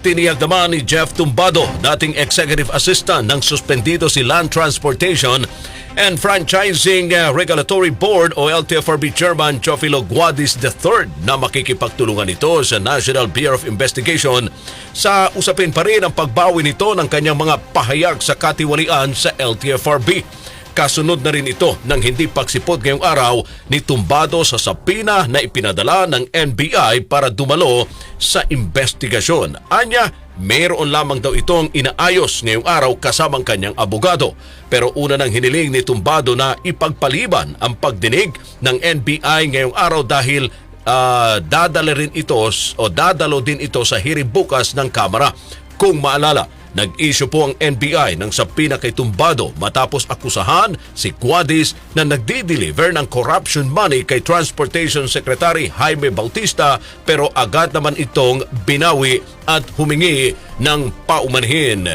Tiniyag naman ni Jeff Tumbado, dating executive assistant ng suspendido si Land Transportation and Franchising uh, Regulatory Board o LTFRB Chairman Chofilo Guadis III na makikipagtulungan nito sa National Bureau of Investigation sa usapin pa rin ang pagbawi nito ng kanyang mga pahayag sa katiwalian sa LTFRB. Kasunod na rin ito ng hindi pagsipot ngayong araw ni Tumbado sa sapina na ipinadala ng NBI para dumalo sa investigasyon. Anya, mayroon lamang daw itong inaayos ngayong araw kasamang kanyang abogado. Pero una nang hiniling ni Tumbado na ipagpaliban ang pagdinig ng NBI ngayong araw dahil ah, dadala rin ito o dadalo din ito sa hearing bukas ng Kamara. Kung maalala, Nag-issue po ang NBI ng sapina kay Tumbado matapos akusahan si Guadis na nagdi-deliver ng corruption money kay Transportation Secretary Jaime Bautista pero agad naman itong binawi at humingi ng paumanhin.